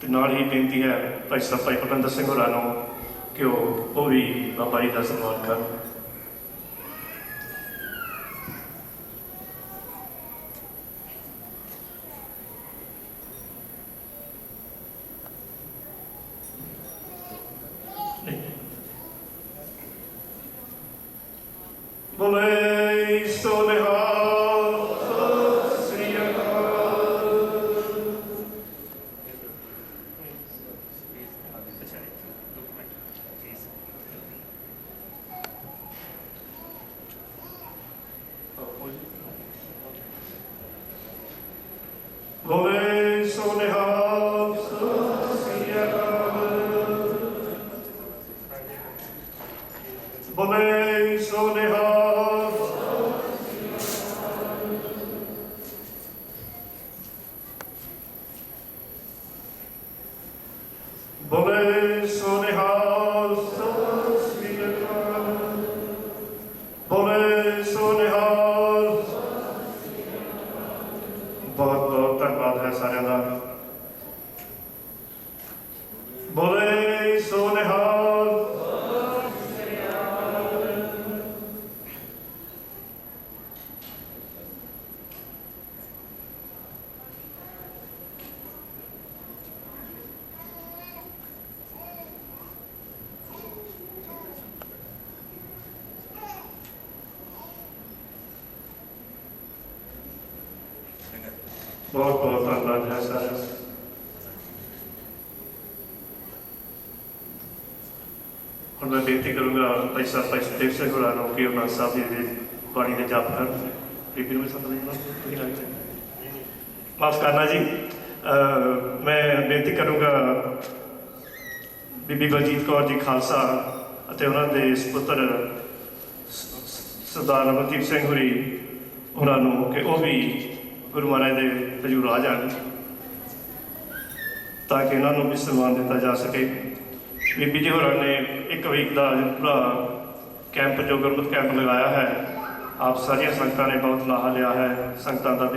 ਤੇ ਨਾਲ ਹੀ ਬੇਨਤੀ ਹੈ ਭਾਈ ਸਾਹਿਬ, ਭਾਈ ਪਤੰਦਰ ਸਿੰਘ ਹੋਰਾਂ ਨੂੰ ਕਿ ਉਹ ਉਹ ਵੀ ਬਾਬਾ ਜੀ ਦਾ ਸਨਮਾਨ ਕਰਨ। ਬੋਲੇ ਸੋ ਬੋਲੇ ਸੋ ਨਿਹਾਲ ਬੋਲੇ ਸੋ ਬੋਲੇ ਸੋ ਬਹੁਤ ਬਹੁਤ ਧੰਨਵਾਦ ਹੈ ਸਾਰਿਆਂ ਦਾ ਬੋਲੇ ਬਹੁਤ ਬਹੁਤ ਧੰਨਵਾਦ ਹੈ ਸਾਰਿਆਂ ਦਾ। ਹੁਣ ਮੈਂ ਬੇਨਤੀ ਕਰੂੰਗਾ ਭਾਈ ਸਾਹਿਬ, ਭਾਈ ਸੁਖਦੇਵ ਸਿੰਘ ਹੋਰਾਂ ਨੂੰ ਕਿ ਉਹਨਾਂ ਸਾਹਿਬ ਜੀ ਦੇ ਬਾਣੀ ਦੇ ਜਾਪ ਕਰਨ। ਬੀਬੀ ਨੂੰ ਵੀ ਸੱਦ ਤੁਸੀਂ ਆ ਮਾਫ ਕਰਨਾ ਜੀ। ਮੈਂ ਬੇਨਤੀ ਕਰੂੰਗਾ ਬੀਬੀ ਬਲਜੀਤ ਕੌਰ ਜੀ ਖਾਲਸਾ ਅਤੇ ਉਹਨਾਂ ਦੇ ਸੁਪੁੱਤਰ ਸਰਦਾਰ ਅਮਰਦੀਪ ਸਿੰਘ ਹੋਰੀ ਉਹਨਾਂ ਨੂੰ ਕਿ ਉਹ ਵੀ ਗੁਰੂ ਮਹਾਰਾਜ ਦੇ ਹਜ਼ੂਰ ਆ ਜਾਣ, ਤਾਂ ਕਿ ਉਹਨਾਂ ਨੂੰ ਵੀ ਸਨਮਾਨ ਦਿੱਤਾ ਜਾ ਸਕੇ। ਬੀਬੀ ਜੀ ਹੋਰਾਂ ਨੇ ਇੱਕ ਵੀਕ ਦਾ ਪੂਰਾ ਕੈਂਪ ਜੋ ਗੁਰਮਤਿ ਕੈਂਪ ਲਗਾਇਆ ਹੈ, ਆਪ ਸਾਰੀਆਂ ਸੰਗਤਾਂ ਨੇ ਬਹੁਤ ਲਾਹਾ ਲਿਆ ਹੈ, ਸੰਗਤਾਂ ਦਾ ਵੀ